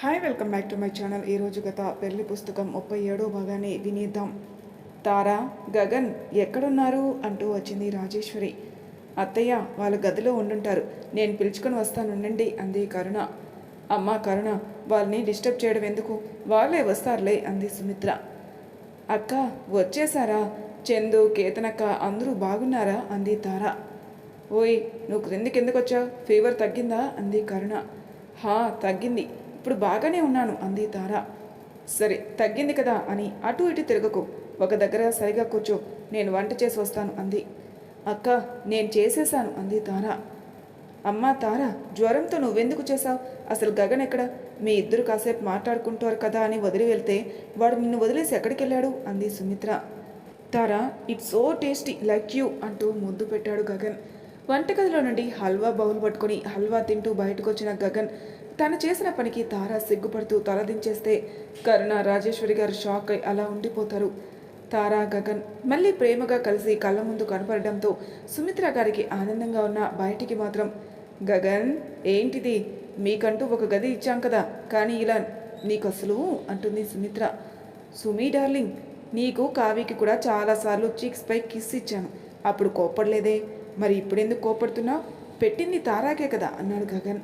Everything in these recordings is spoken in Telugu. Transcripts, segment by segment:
Hi welcome back to my channel. ఈరోజు గత పెళ్ళి పుస్తకం ముప్పై ఏడో భాగాన్ని వినేద్దాం. తారా గగన్ ఎక్కడున్నారు అంటూ వచ్చింది రాజేశ్వరి. అత్తయ్య వాళ్ళ గదిలో ఉండుంటారు. నేను పిలుచుకొని వస్తానుండండి అంది కరుణ. అమ్మ కరుణ వాళ్ళని డిస్టర్బ్ చేయడం ఎందుకు? వాళ్ళే వస్తారులే అంది సుమిత్ర. అక్క వచ్చేసారా చందు కేతనక్క అందరూ బాగున్నారా? అంది తారా. ఓయ్ నువ్వు క్రిందికి ఎందుకు వచ్చావు ఫీవర్ తగ్గిందా? అంది కరుణ. హా తగ్గింది. ఇప్పుడు బాగానే ఉన్నాను అంది తార. సరే తగ్గింది కదా అని అటు ఇటు తిరగకు. ఒక దగ్గర సరిగా కూర్చో నేను వంట చేసి వస్తాను అంది. అక్క నేను చేసేశాను అంది తార. అమ్మా తార జ్వరంతో నువ్వెందుకు చేశావు? అసలు గగన్ ఎక్కడ? మీ ఇద్దరు కాసేపు మాట్లాడుకుంటారు కదా అని వదిలి వెళ్తే వాడు నిన్ను వదిలేసి ఎక్కడికి వెళ్ళాడు అంది Sumitra. Tara it's so tasty like you అంటూ ముద్దు పెట్టాడు గగన్. వంటగదిలో నుండి హల్వా బౌల్ పట్టుకొని హల్వా తింటూ బయటకు వచ్చిన గగన్ తను చేసిన పనికి తారా సిగ్గుపడుతూ తలదించేస్తే కరుణ రాజేశ్వరి గారు షాక్ అయి అలా ఉండిపోతారు. తారా గగన్ మళ్ళీ ప్రేమగా కలిసి కళ్ళ ముందు కనపడడంతో సుమిత్ర గారికి ఆనందంగా ఉన్న బయటికి మాత్రం గగన్ ఏంటిది? మీకంటూ ఒక గది ఇచ్చాం కదా కానీ ఇలా నీకు అసలు అంటుంది సుమిత్ర. సుమి డార్లింగ్ నీకు కావికి కూడా చాలాసార్లు చీక్స్ పై కిస్ ఇచ్చాను. అప్పుడు కోప్పడలేదే. మరి ఇప్పుడెందుకు కోపడుతున్నావు పెట్టింది తారాకే కదా అన్నాడు గగన్.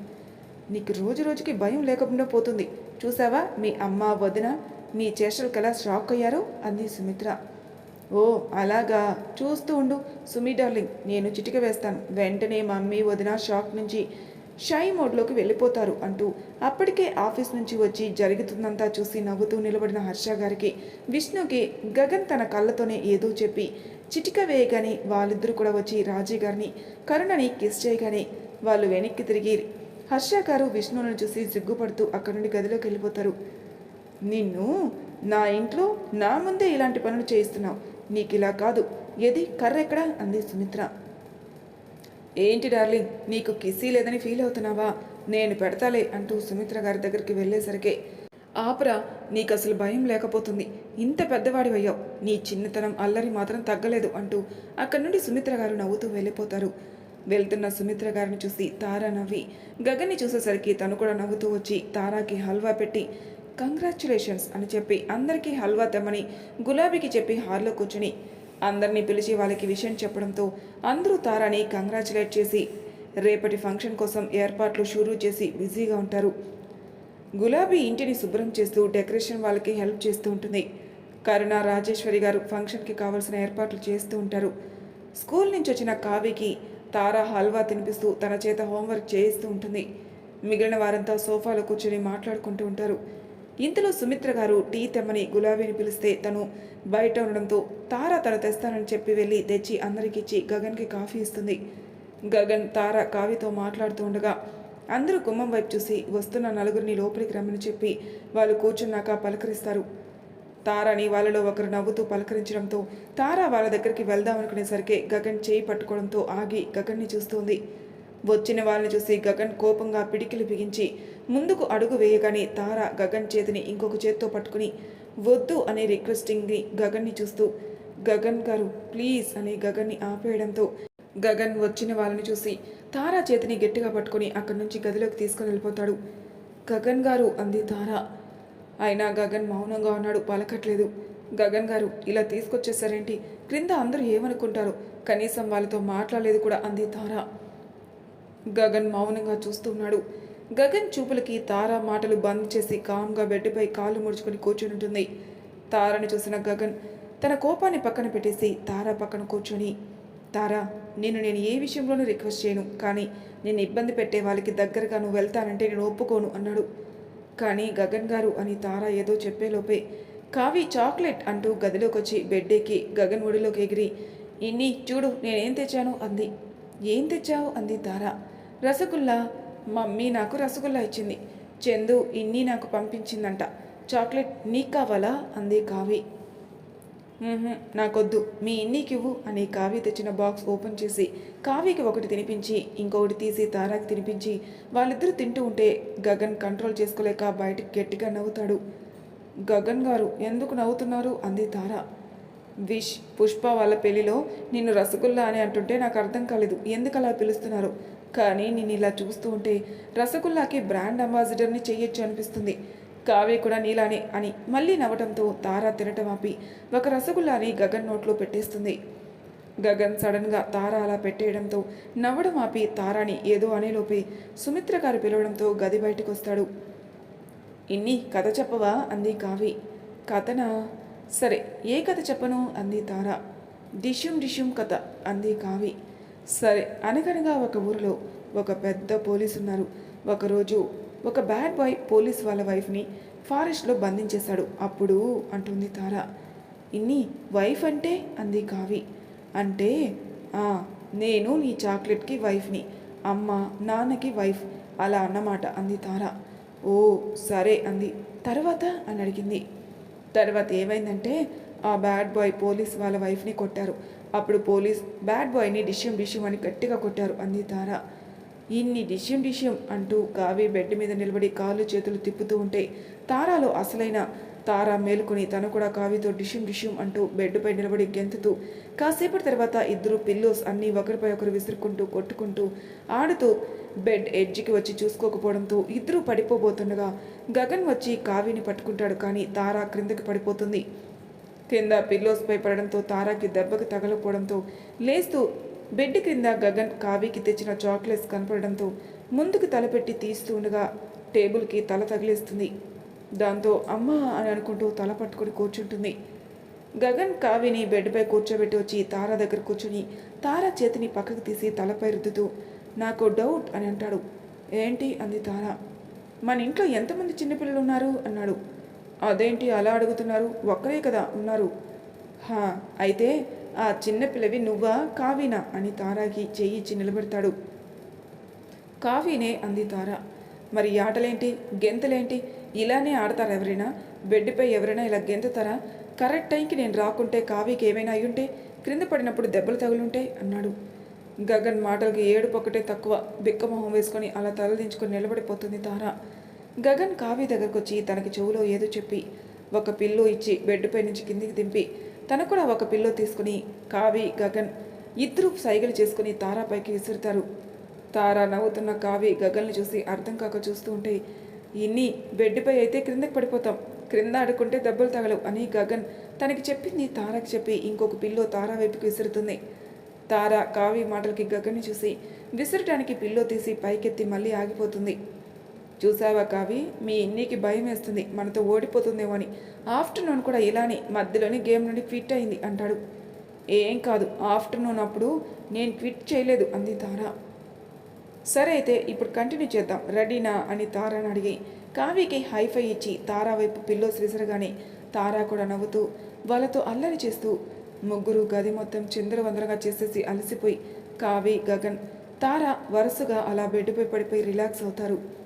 నీకు రోజు రోజుకి భయం లేకుండా పోతుంది. చూసావా మీ అమ్మ వదిన మీ చేష్టలకు ఎలా షాక్ అయ్యారో అంది సుమిత్ర. ఓ అలాగా. చూస్తూ ఉండు. సుమి డార్లింగ్ నేను చిటిక వేస్తాను. వెంటనే మమ్మీ వదిన షాక్ నుంచి షై మోడ్లోకి వెళ్ళిపోతారు అంటూ అప్పటికే ఆఫీస్ నుంచి వచ్చి జరుగుతుందంతా చూసి నవ్వుతూ నిలబడిన హర్ష గారికి విష్ణుకి గగన్ తన కళ్ళతోనే ఏదో చెప్పి చిటిక వేయగానే వాళ్ళిద్దరూ కూడా వచ్చి రాజీ గారిని కరుణని కిస్ చేయగానే వాళ్ళు వెనక్కి తిరిగి హర్ష గారు విష్ణువుని చూసి సిగ్గుపడుతూ అక్కడి నుండి గదిలోకి వెళ్ళిపోతారు. నిన్ను నా ఇంట్లో నా ముందే ఇలాంటి పనులు చేయిస్తున్నావు. నీకు ఇలా కాదు. ఏది? కర్ర ఎక్కడా? అంది సుమిత్ర. ఏంటి డార్లింగ్? నీకు కిసీ లేదని ఫీల్ అవుతున్నావా? నేను పెడతాలే అంటూ సుమిత్ర గారి దగ్గరికి వెళ్ళేసరికి ఆపరా నీకు అసలు భయం లేకపోతుంది. ఇంత పెద్దవాడివయ్యావు. నీ చిన్నతనం అల్లరి మాత్రం తగ్గలేదు అంటూ అక్కడి నుండి సుమిత్ర గారు నవ్వుతూ వెళ్ళిపోతారు. వెళ్తున్న సుమిత్ర గారిని చూసి తారా నవ్వి గగన్ని చూసేసరికి తను కూడా నవ్వుతూ వచ్చి తారాకి హల్వా పెట్టి కంగ్రాచులేషన్స్ అని చెప్పి అందరికీ హల్వా తెమ్మని గులాబీకి చెప్పి హాల్లో కూర్చుని అందరినీ పిలిచి వాళ్ళకి విషయం చెప్పడంతో అందరూ తారాని కంగ్రాచులేట్ చేసి రేపటి ఫంక్షన్ కోసం ఏర్పాట్లు షురూ చేసి బిజీగా ఉంటారు. గులాబీ ఇంటిని శుభ్రం చేస్తూ డెకరేషన్ వాళ్ళకి హెల్ప్ చేస్తూ ఉంటుంది. కరుణ రాజేశ్వరి గారు ఫంక్షన్కి కావాల్సిన ఏర్పాట్లు చేస్తూ ఉంటారు. స్కూల్ నుంచి వచ్చిన కావికి తారా హల్వా తినిపిస్తూ తన చేత హోంవర్క్ చేయిస్తూ ఉంటుంది. మిగిలిన వారంతా సోఫాలో కూర్చొని మాట్లాడుకుంటూ ఉంటారు. ఇంతలో సుమిత్ర గారు టీ తెమ్మని గులాబీని పిలిస్తే తను బయట ఉండడంతో తార తను తెస్తానని చెప్పి వెళ్ళి తెచ్చి అందరికిచ్చి గగన్కి కాఫీ ఇస్తుంది. గగన్ తార కావితో మాట్లాడుతూ ఉండగా అందరూ గుమ్మం వైపు చూసి వస్తున్న నలుగురిని లోపలికి రమ్మని చెప్పి వాళ్ళు కూర్చున్నాక పలకరిస్తారు. తారాని వాళ్ళలో ఒకరు నవ్వుతూ పలకరించడంతో తారా వాళ్ళ దగ్గరికి వెళ్దాం అనుకునేసరికి గగన్ చేయి పట్టుకోవడంతో ఆగి గగన్ని చూస్తుంది. వచ్చిన వాళ్ళని చూసి గగన్ కోపంగా పిడికిలు బిగించి ముందుకు అడుగు వేయగానే తార గగన్ చేతిని ఇంకొక చేత్తో పట్టుకుని వద్దు అనే రిక్వెస్టింగ్ని గగన్ని చూస్తూ గగన్ గారు ప్లీజ్ అని గగన్ని ఆపేయడంతో గగన్ వచ్చిన వాళ్ళని చూసి తారా చేతిని గట్టిగా పట్టుకుని అక్కడి నుంచి గదిలోకి తీసుకుని వెళ్ళిపోతాడు. గగన్ గారు అంది తారా. అయినా గగన్ మౌనంగా ఉన్నాడు పలకట్లేదు. గగన్ గారు ఇలా తీసుకొచ్చేసారేంటి క్రింద అందరూ ఏమనుకుంటారు? కనీసం వాళ్ళతో మాట్లాడలేదు కూడా అంది తారా. గగన్ మౌనంగా చూస్తున్నాడు గగన్ చూపులకి తారా మాటలు బంద్ చేసి కామ్గా బెడ్పై కాళ్ళు ముడుచుకొని కూర్చుని ఉంటుంది. తారని చూసిన గగన్ తన కోపాన్ని పక్కన పెట్టేసి తారా పక్కన కూర్చొని తారా నేను నేను ఏ విషయంలోనూ రిక్వెస్ట్ చేయను కానీ నేను ఇబ్బంది పెట్టే వాళ్ళకి దగ్గరగా నువ్వు వెళ్తానంటే నేను ఒప్పుకోను అన్నాడు. కానీ గగన్ గారు అని తార ఏదో చెప్పేలోపే కావి చాక్లెట్ అంటూ గదిలోకి వచ్చి గగన్ ఒడిలోకి ఎగిరి ఇన్ని చూడు నేనేం తెచ్చాను? అంది. ఏం తెచ్చావు? అంది తార. రసగుల్లా. మమ్మీ నాకు రసగుల్లా ఇచ్చింది. చందు ఇన్ని నాకు పంపించిందంట. చాక్లెట్ నీకు కావాలా? అంది కావి నాకొద్దు. మీ ఇన్నీకివ్వు అని కావ్య తెచ్చిన బాక్స్ ఓపెన్ చేసి కావ్యకి ఒకటి తినిపించి ఇంకొకటి తీసి తారాకి తినిపించి వాళ్ళిద్దరూ తింటూ ఉంటే గగన్ కంట్రోల్ చేసుకోలేక బయటికి గట్టిగా నవ్వుతాడు. గగన్ గారు ఎందుకు నవ్వుతున్నారు? అంది తార. విష్ పుష్ప వాళ్ళ పెళ్ళిలో నిన్ను రసగుల్లా అని అంటుంటే నాకు అర్థం కాలేదు. ఎందుకు అలా పిలుస్తున్నారు? కానీ నేను ఇలా చూస్తూ ఉంటే రసగుల్లాకి బ్రాండ్ అంబాసిడర్ని చేయొచ్చు అనిపిస్తుంది. కావ్య కూడా నీలానే అని మళ్ళీ నవ్వటంతో తార తినటం ఆపి ఒక రసగుల్లాని గగన్ నోట్లో పెట్టేస్తుంది. గగన్ సడన్గా తార అలా పెట్టేయడంతో నవ్వడం ఆపి తారాని ఏదో అనేలోపే సుమిత్ర గారు పిలవడంతో గది బయటకు వస్తాడు ఇన్ని కథ చెప్పవా? అంది కావి కథనా? సరే ఏ కథ చెప్పను? అంది తార. డిష్యూమ్ డిష్యూమ్ కథ అంది కావి సరే అనగనగా ఒక ఊరిలో ఒక పెద్ద పోలీసు ఉన్నారు ఒకరోజు ఒక బ్యాడ్ బాయ్ పోలీస్ వాళ్ళ వైఫ్ని ఫారెస్ట్లో బంధించేశాడు. అప్పుడు అంటుంది తార ఇన్ని వైఫ్ అంటే? అంది కావి అంటే నేను నీ చాక్లెట్కి వైఫ్ని అమ్మ నాన్నకి వైఫ్ అలా అన్నమాట అంది తార. ఓ సరే అంది. తర్వాత? అని అడిగింది. తర్వాత ఏమైందంటే ఆ బ్యాడ్ బాయ్ పోలీస్ వాళ్ళ వైఫ్ని కొట్టారు. అప్పుడు పోలీస్ బ్యాడ్ బాయ్ని డిష్యం డిష్యం అని గట్టిగా కొట్టారు అంది తార. ఇన్ని డిష్యం డిష్యం అంటూ కావి బెడ్ మీద నిలబడి కాళ్ళు చేతులు తిప్పుతూ ఉంటే తారాలో అసలైన తార మేలుకుని తను కూడా కావితో డిష్యం డిష్యం అంటూ బెడ్పై నిలబడి గెంతుతూ కాసేపటి తర్వాత ఇద్దరు పిల్లోస్ అన్నీ ఒకరిపై ఒకరు విసురుకుంటూ కొట్టుకుంటూ ఆడుతూ బెడ్ ఎడ్జ్కి వచ్చి చూసుకోకపోవడంతో ఇద్దరూ పడిపోబోతుండగా గగన్ వచ్చి కావిని పట్టుకుంటాడు కానీ తార క్రిందకి పడిపోతుంది. కింద పిల్లోస్పై పడడంతో తారాకి దెబ్బకి తగలకపోవడంతో లేస్తూ బెడ్ క్రింద గగన్ కావికి తెచ్చిన చాక్లెట్స్ కనపడడంతో ముందుకు తలపెట్టి తీస్తూ ఉండగా టేబుల్కి తల తగిలేస్తుంది. దాంతో అమ్మా అని అనుకుంటూ తల పట్టుకొని కూర్చుంటుంది. గగన్ కావిని బెడ్పై కూర్చోబెట్టి వచ్చి తార దగ్గర కూర్చుని తార చేతిని పక్కకు తీసి తలపై రుద్దుతూ నాకు డౌట్ అని అంటాడు. ఏంటి? అంది తార. మన ఇంట్లో ఎంతమంది చిన్నపిల్లలు ఉన్నారు? అన్నాడు. అదేంటి అలా అడుగుతున్నారు? ఒక్కరే కదా ఉన్నారు. హా అయితే ఆ చిన్నపిల్లవి నువ్వా? కావినా అని తారాకి చేయిచ్చి ఇచ్చి నిలబెడతాడు. కావినే అంది తార. మరి ఆటలేంటి? గెంతలేంటి? ఇలానే ఆడతారా ఎవరైనా? బెడ్పై ఎవరైనా ఇలా గెంతుతారా? కరెక్ట్ టైంకి నేను రాకుంటే కావికి ఏమైనా అయ్యుంటే క్రింద పడినప్పుడు దెబ్బలు తగులుంటే అన్నాడు. గగన్ మాటలకి ఏడుపు ఒకటే తక్కువ. బిక్కమొహం వేసుకొని అలా తలదించుకొని నిలబడిపోతుంది తార. గగన్ కావి దగ్గరకు వచ్చి తనకి చెవులో ఏదో చెప్పి ఒక పిల్లో ఇచ్చి బెడ్పై నుంచి కిందికి దింపి తను కూడా ఒక పిల్లో తీసుకుని కావి గగన్ ఇద్దరు సైగలు చేసుకుని తారాపైకి విసురుతారు. తారా నవ్వుతున్న కావి గగల్ని చూసి అర్థం కాక చూస్తూ ఉంటే ఇన్ని బెడ్పై అయితే క్రిందకి పడిపోతాం. క్రింద ఆడుకుంటే దెబ్బలు తగలవు అని గగన్ తనకి చెప్పింది తారాకి చెప్పి ఇంకొక పిల్లో తారా వైపుకి విసురుతుంది. తారా కావి మాటలకి గగన్ని చూసి విసురటానికి పిల్లో తీసి పైకెత్తి మళ్ళీ ఆగిపోతుంది. చూసావా కావి? మీ ఇన్నికి భయం వేస్తుంది. మనతో ఓడిపోతుందేమో అని. ఆఫ్టర్నూన్ కూడా ఇలానే మధ్యలోనే గేమ్ నుండి క్విట్ అయింది అంటాడు. ఏం కాదు. ఆఫ్టర్నూన్ అప్పుడు నేను క్విట్ చేయలేదు అంది తారా. సరే అయితే ఇప్పుడు కంటిన్యూ చేద్దాం. రెడీనా అని తారాని అడిగి కావికి హైఫై ఇచ్చి తారా వైపు పిల్లోస్ విసరగానే తారా కూడా నవ్వుతూ వాళ్ళతో అల్లరి చేస్తూ ముగ్గురు గది మొత్తం చిందరవందరగా చేసేసి అలసిపోయి కావి గగన్ తార వరుసగా అలా బెడ్పై పడిపోయి రిలాక్స్ అవుతారు.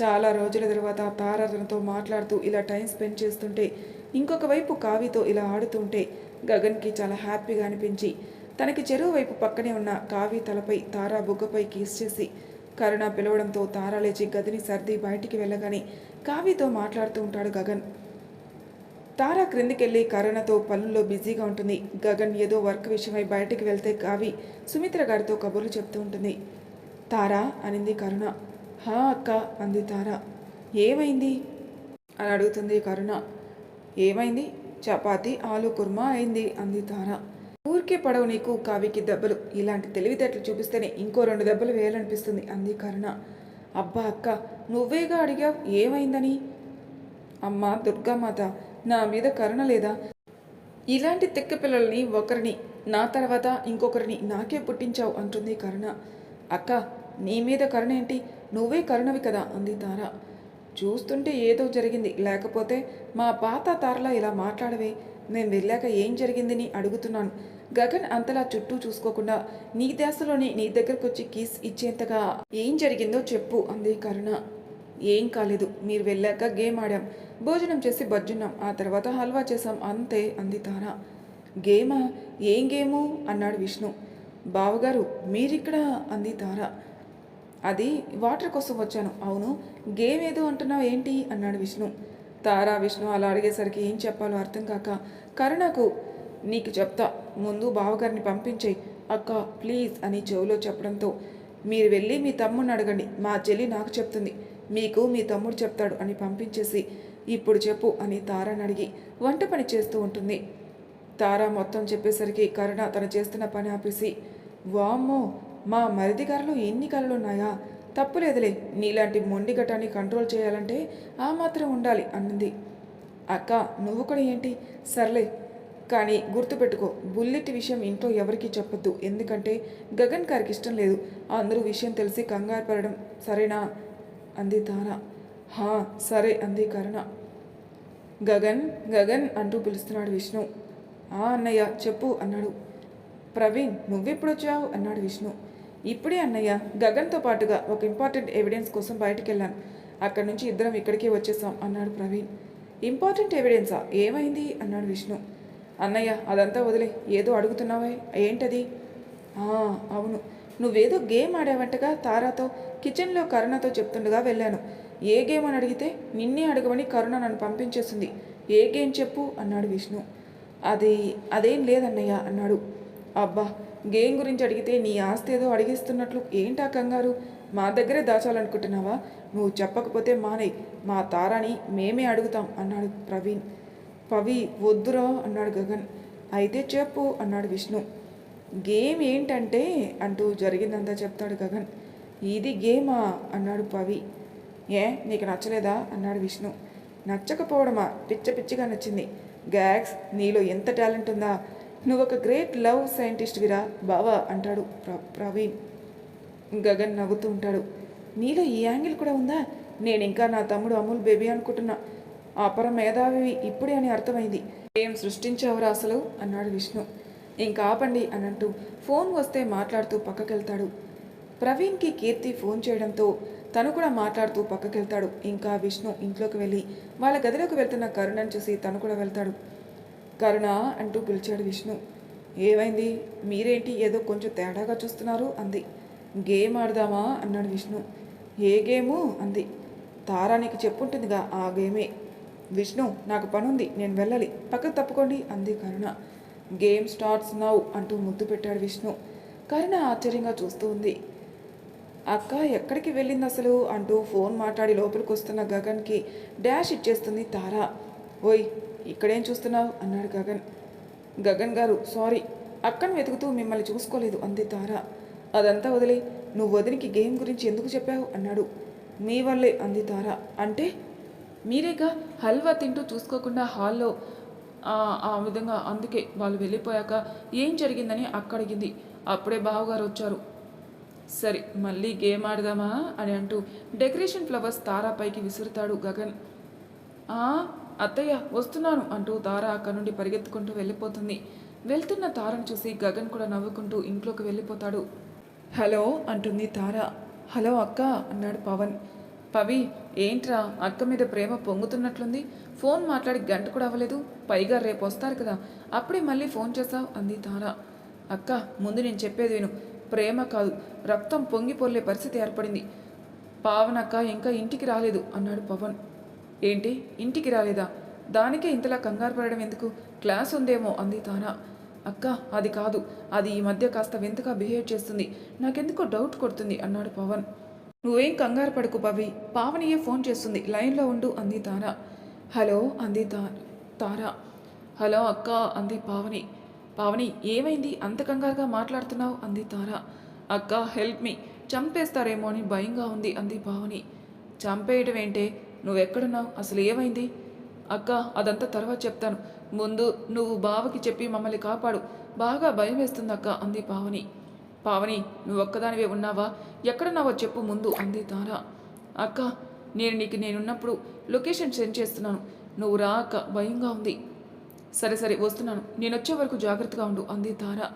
చాలా రోజుల తర్వాత తారాధనతో తనతో మాట్లాడుతూ ఇలా టైం స్పెండ్ చేస్తుంటే ఇంకొక వైపు కావితో ఇలా ఆడుతుంటే గగన్కి చాలా హ్యాపీగా అనిపించి తనకి చెరువు వైపు పక్కనే ఉన్న కావి తలపై తారా బుగ్గపై కీస్ చేసి కరుణ పిలవడంతో తారా లేచి గదిని సర్ది బయటికి వెళ్ళగానే కావితో మాట్లాడుతూ ఉంటాడు గగన్. తారా క్రిందికెళ్ళి కరుణతో పనుల్లో బిజీగా ఉంటుంది. గగన్ ఏదో వర్క్ విషయమై బయటికి వెళ్తే కావి సుమిత్ర గారితో కబుర్లు చెప్తూ ఉంటుంది. తారా అనింది కరుణ. హా అక్క అంది తారా. ఏమైంది? అని అడుగుతుంది కరుణ. ఏమైంది? చపాతి ఆలు కుర్మా అయింది అంది తార. ఊరికే పడవు నీకు కావికి దెబ్బలు. ఇలాంటి తెలివితేటలు చూపిస్తేనే ఇంకో రెండు దెబ్బలు వేయాలనిపిస్తుంది అంది కరుణ. అబ్బా అక్క నువ్వేగా అడిగావు? ఏమైందని? అమ్మ దుర్గామాత నా మీద కరుణ లేదా? ఇలాంటి తెక్క పిల్లల్ని ఒకరిని నా తర్వాత ఇంకొకరిని నాకే పుట్టించావు అంటుంది కరుణ. అక్క నీ మీద కరుణ ఏంటి? నువ్వే కరుణవి కదా? అంది తార. చూస్తుంటే ఏదో జరిగింది. లేకపోతే మా పాత తారలా ఇలా మాట్లాడవే. నేను వెళ్ళాక ఏం జరిగిందని అడుగుతున్నాను. గగన్ అంతలా చుట్టూ చూసుకోకుండా నీ దేశలోని నీ దగ్గరకు వచ్చి కీస్ ఇచ్చేంతగా ఏం జరిగిందో చెప్పు అంది కరుణ. ఏం కాలేదు. మీరు వెళ్ళాక గేమ్ ఆడాం. భోజనం చేసి బజ్జున్నాం. ఆ తర్వాత హల్వా చేసాం అంతే అంది తార. గేమా? ఏం గేము? అన్నాడు విష్ణు. బావగారు మీరిక్కడ? అంది తార. అది వాటర్ కోసం వచ్చాను. అవును. గేమ్ ఏదో అంటున్నావు ఏంటి? అన్నాడు విష్ణు. తారా విష్ణు అలా అడిగేసరికి ఏం చెప్పాలో అర్థం కాక కరుణకు నీకు చెప్తా. ముందు బావగారిని పంపించేయి. అక్క ప్లీజ్ అని చెవులో చెప్పడంతో మీరు వెళ్ళి మీ తమ్ముడిని అడగండి. మా చెల్లి నాకు చెప్తుంది. మీకు మీ తమ్ముడు చెప్తాడు అని పంపించేసి ఇప్పుడు చెప్పు అని తారాని అడిగి వంట పని చేస్తూ ఉంటుంది. తార మొత్తం చెప్పేసరికి కరుణ తను చేస్తున్న పని ఆపేసి వామ్మో మా మరిది గారిలో ఎన్ని కళలు ఉన్నాయా తప్పులేదులే నీలాంటి మొండి ఘటాన్ని కంట్రోల్ చేయాలంటే ఆ మాత్రం ఉండాలి అన్నది. అక్క నువ్వు కూడా ఏంటి? సర్లే కానీ గుర్తుపెట్టుకో బుల్లెట్ విషయం ఇంట్లో ఎవరికీ చెప్పొద్దు. ఎందుకంటే గగన్ గారికి ఇష్టం లేదు. అందరూ విషయం తెలిసి కంగారు పడడం. సరేనా? అంది తానా హా సరే అంది కరుణ. గగన్ గగన్ అంటూ పిలుస్తున్నాడు విష్ణు. ఆ అన్నయ్య చెప్పు అన్నాడు. ప్రవీణ్ నువ్వెప్పుడొచ్చావు అన్నాడు విష్ణు. ఇప్పుడే అన్నయ్య గగన్తో పాటుగా ఒక ఇంపార్టెంట్ ఎవిడెన్స్ కోసం బయటికి వెళ్ళాను అక్కడి నుంచి ఇద్దరం ఇక్కడికే వచ్చేసాం అన్నాడు ప్రవీణ్. ఇంపార్టెంట్ ఎవిడెన్సా? ఏమైంది? అన్నాడు విష్ణు. అన్నయ్య అదంతా వదిలే. ఏదో అడుగుతున్నావే? ఏంటది? అవును. నువ్వేదో గేమ్ ఆడావంటగా తారాతో కిచెన్లో కరుణతో చెప్తుండగా వెళ్ళాను. ఏ గేమ్ అని అడిగితే నిన్నే అడగమని కరుణ నన్ను పంపించేసింది. ఏ గేమ్ చెప్పు? అన్నాడు విష్ణు. అది అదేం లేదన్నయ్య అన్నాడు. అబ్బా గేమ్ గురించి అడిగితే నీ ఆస్తి ఏదో అడిగిస్తున్నట్లు ఏంటా కంగారు? మా దగ్గరే దాచాలనుకుంటున్నావా? నువ్వు చెప్పకపోతే మానేయ్ మా తారాని మేమే అడుగుతాం అన్నాడు ప్రవీణ్. పవి వద్దురా అన్నాడు గగన్. అయితే చెప్పు అన్నాడు విష్ణు. గేమ్ ఏంటంటే అంటూ జరిగిందంతా చెప్తాడు గగన్. ఇది గేమా అన్నాడు పవి. ఏ నీకు నచ్చలేదా? అన్నాడు విష్ణు. నచ్చకపోవడమా? పిచ్చ పిచ్చిగా నచ్చింది. గ్యాక్స్ నీలో ఎంత టాలెంట్ ఉందా? నువ్వు ఒక గ్రేట్ లవ్ సైంటిస్ట్ విరా బావా అంటాడు ప్ర ప్రవీణ్. గగన్ నవ్వుతూ ఉంటాడు. నీలో ఈ యాంగిల్ కూడా ఉందా? నేను ఇంకా నా తమ్ముడు అమూల్ బేబీ అనుకుంటున్నా. అపర మేధావి ఇప్పుడే అని అర్థమైంది. ఏం సృష్టించావురా అసలు? అన్నాడు విష్ణు. ఇంకా ఆపండి అని అంటూ ఫోన్ వస్తే మాట్లాడుతూ పక్కకెళ్తాడు. ప్రవీణ్కి కీర్తి ఫోన్ చేయడంతో తను కూడా మాట్లాడుతూ పక్కకెళ్తాడు. ఇంకా విష్ణు ఇంట్లోకి వెళ్ళి వాళ్ళ గదిలోకి వెళ్తున్న కరుణను చూసి తను కూడా వెళ్తాడు. కరుణ అంటూ పిలిచాడు విష్ణు. ఏమైంది? మీరేంటి? ఏదో కొంచెం తేడాగా చూస్తున్నారు అంది. గేమ్ ఆడదామా? అన్నాడు విష్ణు. ఏ గేము? అంది. తారా నీకు చెప్పుంటుందిగా ఆ గేమే. విష్ణు నాకు పనుంది నేను వెళ్ళాలి. పక్కకు తప్పుకోండి అంది కరుణ. గేమ్ స్టార్ట్స్ నౌ అంటూ ముద్దు పెట్టాడు విష్ణు. కరుణ ఆశ్చర్యంగా చూస్తూ ఉంది. అక్క ఎక్కడికి వెళ్ళింది అసలు? అంటూ ఫోన్ మాట్లాడి లోపలికి వస్తున్న గగన్కి డాష్ ఇచ్చేస్తుంది తారా. ఓయ్ ఇక్కడేం చూస్తున్నావు? అన్నాడు గగన్. గగన్ గారు సారీ అక్కను వెతుకుతూ మిమ్మల్ని చూసుకోలేదు అంది తార. అదంతా వదిలే నువ్వు వదినికి గేమ్ గురించి ఎందుకు చెప్పావు? అన్నాడు. మీ వల్లే అంది తార. అంటే మీరేగా హల్వా తింటూ చూసుకోకుండా హాల్లో ఆ విధంగా అందుకే వాళ్ళు వెళ్ళిపోయాక ఏం జరిగిందని అక్కడిగింది. అప్పుడే బావగారు వచ్చారు. సరే మళ్ళీ గేమ్ ఆడదామా? అని అంటూ డెకరేషన్ ఫ్లవర్స్ తారాపైకి విసురుతాడు గగన్. అత్తయ్య వస్తున్నాను అంటూ తార అక్కడి నుండి పరిగెత్తుకుంటూ వెళ్ళిపోతుంది. వెళ్తున్న తారను చూసి గగన్ కూడా నవ్వుకుంటూ ఇంట్లోకి వెళ్ళిపోతాడు. హలో అంటుంది తార. హలో అక్క అన్నాడు పవన్. పవి ఏంట్రా అక్క మీద ప్రేమ పొంగుతున్నట్లుంది? ఫోన్ మాట్లాడి గంట కూడా అవ్వలేదు. పైగా రేపు వస్తారు కదా అప్పుడే మళ్ళీ ఫోన్ చేసావు అంది తార. అక్క ముందు నేను చెప్పేది విను. ప్రేమ కాదు రక్తం పొంగిపోర్లే పరిస్థితి ఏర్పడింది. పావనక్క ఇంకా ఇంటికి రాలేదు అన్నాడు పవన్. ఏంటి? ఇంటికి రాలేదా? దానికే ఇంతలా కంగారు పడడం ఎందుకు? క్లాస్ ఉందేమో అంది తానా. అక్క అది కాదు. అది ఈ మధ్య కాస్త వింతగా బిహేవ్ చేస్తుంది. నాకెందుకో డౌట్ కొడుతుంది అన్నాడు పవన్. నువ్వేం కంగారు పడుకు పవి. పావనియే ఫోన్ చేస్తుంది. లైన్లో ఉండు అంది తారా హలో అంది తా తారా. హలో అక్క అంది పావని. పావని ఏమైంది? అంత కంగారుగా మాట్లాడుతున్నావు? అంది తారా. అక్క హెల్ప్ మీ. చంపేస్తారేమో అని భయంగా ఉంది అంది పావని. చంపేయటం ఏంటే నువ్వెక్కడున్నావు? అసలు ఏమైంది? అక్క అదంతా తర్వాత చెప్తాను. ముందు నువ్వు బావకి చెప్పి మమ్మల్ని కాపాడు. బాగా భయం వేస్తుంది అక్క అంది పావని. పావని నువ్వు ఒక్కదానివే ఉన్నావా? ఎక్కడున్నావో చెప్పు ముందు అంది తారా. అక్క నేను నీకు నేనున్నప్పుడు లొకేషన్ సెండ్ చేస్తున్నాను. నువ్వు రా అక్క భయంగా ఉంది. సరే సరే వస్తున్నాను. నేను వచ్చే వరకు జాగ్రత్తగా ఉండు అంది తార.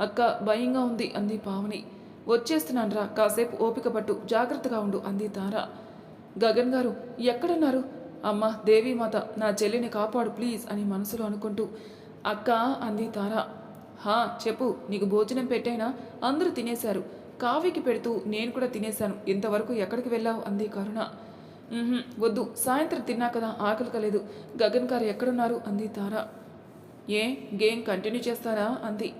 అక్క భయంగా ఉంది అంది పావని. వచ్చేస్తున్నాను రా కాసేపు ఓపిక పట్టు జాగ్రత్తగా ఉండు అంది తార. గగన్ గారు ఎక్కడున్నారు? అమ్మ దేవీమాత నా చెల్లిని కాపాడు ప్లీజ్ అని మనసులో అనుకుంటూ అక్క అంది తార. హా చెప్పు నీకు భోజనం పెట్టైనా అందరూ తినేశారు. కావికి పెడుతూ నేను కూడా తినేశాను. ఇంతవరకు ఎక్కడికి వెళ్ళావు? అంది కరుణ. వద్దు సాయంత్రం తిన్నా కదా ఆకలి కలేదు. గగన్ గారు ఎక్కడున్నారు? అంది తార. ఏ గేమ్ కంటిన్యూ చేస్తారా? అంది.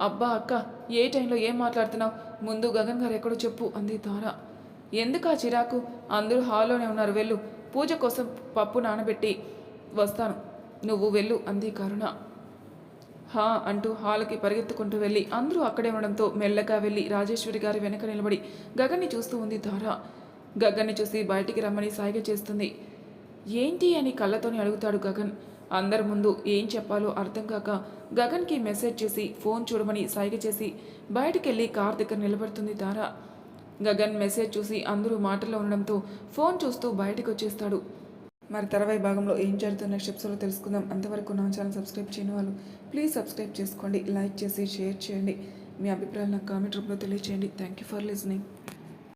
అబ్బా అక్క ఏ టైంలో ఏం మాట్లాడుతున్నావు? ముందు గగన్ గారు ఎక్కడో చెప్పు అంది తార. ఎందుకు ఆ చిరాకు? అందరూ హాల్లోనే ఉన్నారు వెళ్ళు. పూజ కోసం పప్పు నానబెట్టి వస్తాను. నువ్వు వెళ్ళు అంది కరుణ. హా అంటూ హాల్కి పరిగెత్తుకుంటూ వెళ్ళి అందరూ అక్కడే ఉండడంతో మెల్లగా వెళ్ళి రాజేశ్వరి గారి వెనక నిలబడి గగన్ని చూస్తూ ఉంది తార గగన్ని చూసి బయటికి రమ్మని సాయిగ చేస్తుంది. ఏంటి అని కళ్ళతోని అడుగుతాడు గగన్. అందరి ముందు ఏం చెప్పాలో అర్థం కాక గగన్కి మెసేజ్ చేసి ఫోన్ చూడమని సాయిగా చేసి బయటికెళ్ళి కార్ దగ్గర నిలబడుతుంది తార గగన్ మెసేజ్ చూసి అందరూ మాటల్లో ఉండడంతో ఫోన్ చూస్తూ బయటకు వచ్చేస్తాడు. మరి తర్వాయి భాగంలో ఏం జరుగుతున్న నెక్స్ట్ ఎపిసోడ్లో తెలుసుకుందాం. అంతవరకు నా ఛానల్ సబ్స్క్రైబ్ చేయని వాళ్ళు ప్లీజ్ సబ్స్క్రైబ్ చేసుకోండి. లైక్ చేసి షేర్ చేయండి. మీ అభిప్రాయాలు నాకు కామెంట్ రూపంలో తెలియచేయండి. Thank you for listening